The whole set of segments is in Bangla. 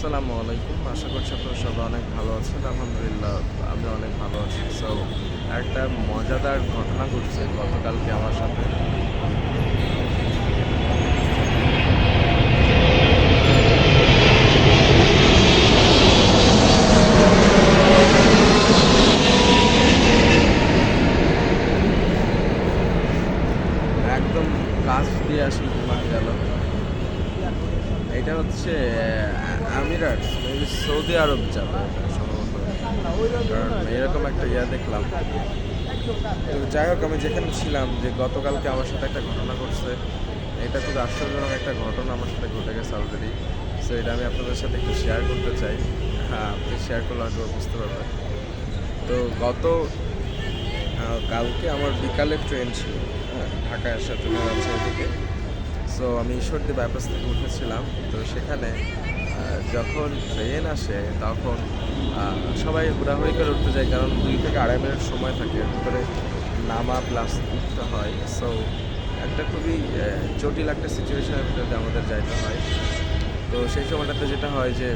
আসসালামু আলাইকুম। আশা করছি আপনারা সবাই অনেক ভালো আছেন। আলহামদুলিল্লাহ, আমি অনেক ভালো আছি। সো একটা মজাদার ঘটনা ঘটছে গতকালকে আমার সাথে। একদম কাজ দিয়ে আসলে বিমান গেল। এটা হচ্ছে আমিরাটস মেবি সৌদি আরব যাবে। কারণ এরকম একটা ইয়া দেখলাম। তো যাই হোক আমি যেখানে ছিলাম যে গতকালকে আমার সাথে একটা ঘটনা ঘটছে এটা খুব আশ্চর্যজনক একটা ঘটনা আমার সাথে ঘটে গেছে অলরেডি সো এটা আমি আপনাদের সাথে একটু শেয়ার করতে চাই। হ্যাঁ আপনি শেয়ার করলে হয়তো বুঝতে পারবেন। তো গত কালকে আমার বিকালে ট্রেন ছিল হ্যাঁ, ঢাকায় আসার জন্য থেকে। সো আমি ঈশ্বরদী বাইপাস থেকে উঠেছিলাম। তো সেখানে যখন ট্রেন আসে, তখন সবাই হুড়াহুড়ি করে উঠতে যায় কারণ দুই থেকে আড়াই মিনিট সময় থাকে ভিতরে নামা প্লাস উঠতে হয়। সো একটা খুবই জটিল একটা সিচুয়েশনের ভিতরে আমাদের যাইতে হয়। তো সেই সময়টাতে যেটা হয় যে,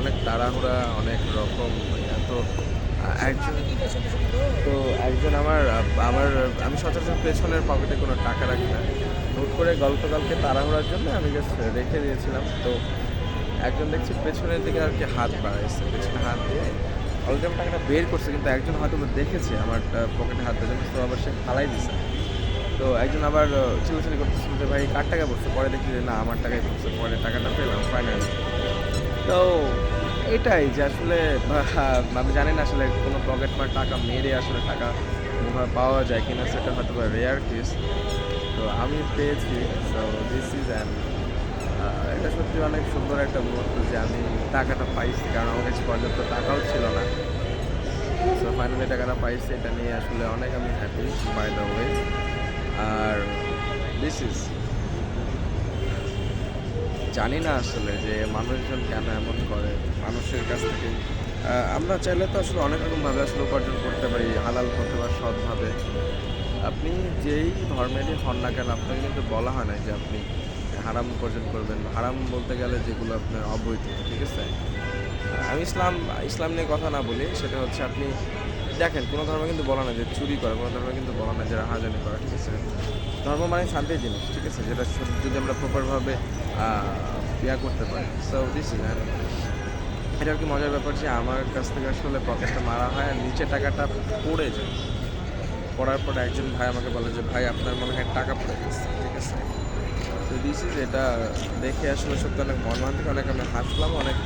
অনেক তাড়াহুড়া, অনেক রকম, এত তো একজন আমার আমার, আমি সচরাচর পেছনের পকেটে কোনো টাকা রাখি না। হুট করে গল্পকালকে তাড়াহুড়ার জন্য আমি জাস্ট রেখে দিয়েছিলাম, তো একজন দেখছি পেছনের দিকে আর কি হাত বাড়াইছে, পেছনে হাত দিয়ে অলরেডি আমি টাকাটা বের করছে, কিন্তু একজন হয়তো দেখেছে আমার পকেটে হাত দিয়েছে তো আবার সে ফালাই দিছে। তো একজন আবার চিল্লাচিলি করতেছিল যে, ভাই, কার টাকা পড়ছে? পরে দেখছি যে, না, আমার টাকাই পড়ছে, পরে টাকাটা পেলাম ফাইনালি তো এটাই যে আসলে আমি জানি না আসলে কোনো পকেট মার টাকা মেরে আসলে টাকা কোনোভাবে পাওয়া যায় কিনা, সেটা হয়তো বা রেয়ার কেস তো আমি পেয়েছি সো দিস ইজ অ্যান্ড এটা সত্যি অনেক সুন্দর একটা মুহূর্ত যে আমি টাকাটা পাইছি, কারণ আমার কাছে পর্যাপ্ত টাকাও ছিল না। সো ফাইনালি টাকাটা পাইছি, এটা নিয়ে আসলে অনেক আমি হ্যাপি বাই দ্য ওয়ে আর দিস ইজ জানি না আসলে যে মানুষজন কেন এমন করে, মানুষের কাছ থেকে। আমরা চাইলে তো আসলে অনেক রকমভাবে আসলে উপার্জন করতে পারি, হালাল করতে পারি সৎভাবে। আপনি যেই ধর্মেরই হন না কেন, আপনাকে কিন্তু বলা হয় না যে আপনি হারাম উপার্জন করবেন। হারাম বলতে গেলে যেগুলো আপনার অবৈধ, ঠিক আছে? আমি ইসলাম ইসলাম নিয়ে কথা না বলি, সেটা হচ্ছে আপনি দেখেন, কোনো ধর্মে কিন্তু বলা না যে চুরি করে, কোনো ধর্মে কিন্তু বলা না যে রাহাজানি করা, ঠিক আছে? ধর্ম মানে শান্তির জিনিস, ঠিক আছে? যেটা যদি আমরা প্রপারভাবে ইয়া করতে পারি। সো দিস ইজ এটা আর কি মজার ব্যাপার যে আমার কাছ থেকে আসলে পকেটটা মারা হয় আর নিচে টাকাটা পড়ে যায়। পড়ার পরে একজন ভাই আমাকে বলে যে, ভাই, আপনার মনে হয় টাকা পড়ে গেছে, ঠিক আছে? তো দিস ইজ এটা দেখে আসলে সত্যি অনেক মর্মান্তিক, অনেক আমি হাসলাম, অনেক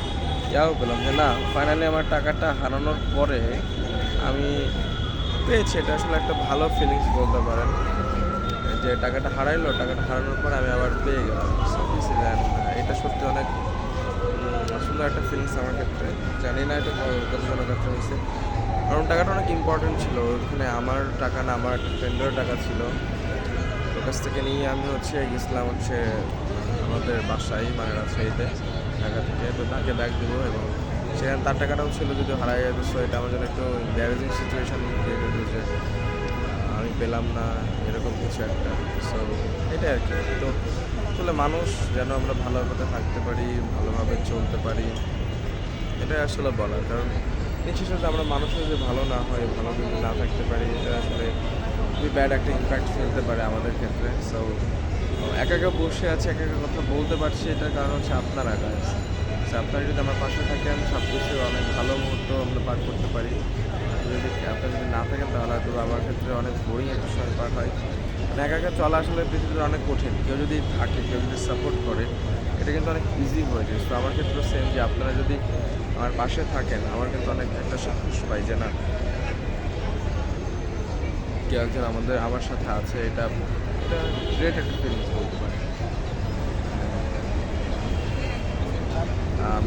ইয়াও পেলাম যে, না ফাইনালি আমার টাকাটা হারানোর পরে আমি পেয়েছি, এটা আসলে একটা ভালো ফিলিংস বলতে পারেন। যে টাকাটা হারাইলো, টাকাটা হারানোর পর আমি আবার পেয়ে গেলাম। এটা সত্যি অনেক সুন্দর একটা ফিলিংস আমার ক্ষেত্রে। জানি না এটা কতজনের ক্ষেত্রে হয়েছে। কারণ টাকাটা অনেক ইম্পর্টেন্ট ছিল। ওখানে আমার টাকা না, আমার একটা ফ্রেন্ডের টাকা ছিল। ওর কাছ থেকে নিয়ে আমি হচ্ছে গেছিলাম হচ্ছে আমাদের বাসায় মানে রাজশাহীতে, ঢাকা থেকে। তো তাকে ব্যাগ দেবো এবং সেখানে তার টাকাটাও ছিল যদি হারাই যেত সো এটা আমার জন্য একটু ব্যারেজিং সিচুয়েশান ক্রিয়েট হতো যে, আমি পেলাম না, এরকম কিছু একটা। সো এটাই আর কি। তো আসলে মানুষ যেন আমরা ভালোভাবে থাকতে পারি, ভালোভাবে চলতে পারি, এটাই আসলে বলার। কারণ নিশ্চিত সাথে আমরা মানুষের যে ভালো না হয়, ভালো যদি না থাকতে পারি, এটা আসলে খুবই ব্যাড একটা ইম্প্যাক্ট ফেলতে পারে আমাদের ক্ষেত্রে। সো একা একা বসে আছে, একা একা কথা বলতে পারছি, এটার কারণ হচ্ছে আপনারা গাইজ আপনারা যদি আমার পাশে থাকেন সব কিছু অনেক ভালো মুহূর্ত আমরা পার করতে পারি। যদি আপনারা যদি না থাকেন, তাহলে হয়তো আমার ক্ষেত্রে অনেক বোরিং একটা সময় পার হয়। মানে একা একা চলা আসলে পৃথিবীতে অনেক কঠিন। কেউ যদি থাকে, কেউ যদি সাপোর্ট করে, এটা কিন্তু অনেক ইজি হয়ে যায়। তো আমার ক্ষেত্রে সেম যে আপনারা যদি আমার পাশে থাকেন, আমার কিন্তু অনেক একটা সাহস পাই যে না, কেউ একজন আমাদের, আমার সাথে আছে, এটা এটা গ্রেট একটা ফিলিংস বলতে পারি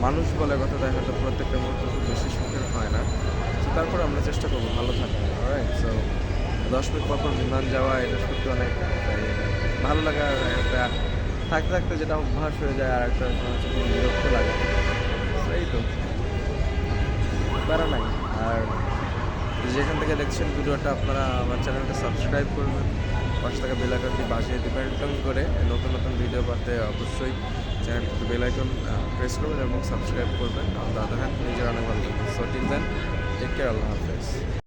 মানুষ বলে কথা দেখা হয়তো প্রত্যেকটা মুহূর্ত খুব বেশি সুখের হয় না। তো তারপর আমরা চেষ্টা করব ভালো থাকতে সো দশ মিনিট পর বিমান যাওয়া এটা সত্যি অনেক এই, ভালো লাগা একটা থাকতে থাকতে যেটা অভ্যাস হয়ে যায় আর একটা বিরক্ত লাগে। এই তো। নাই। আর যেখান থেকে দেখছেন ভিডিওটা আপনারা আমার চ্যানেলটা সাবস্ক্রাইব করবেন পাশে থাকা বেলাকারটি বাজিয়ে দেবেন টং করে পাতে অবশ্যই চ্যানেলটিতে বেল আইকন প্রেস করবেন এবং সাবস্ক্রাইব করবেন। অন দাদা হ্যাঁ নিজের অনেক ভালো so till then take care আল্লাহ হাফেজ।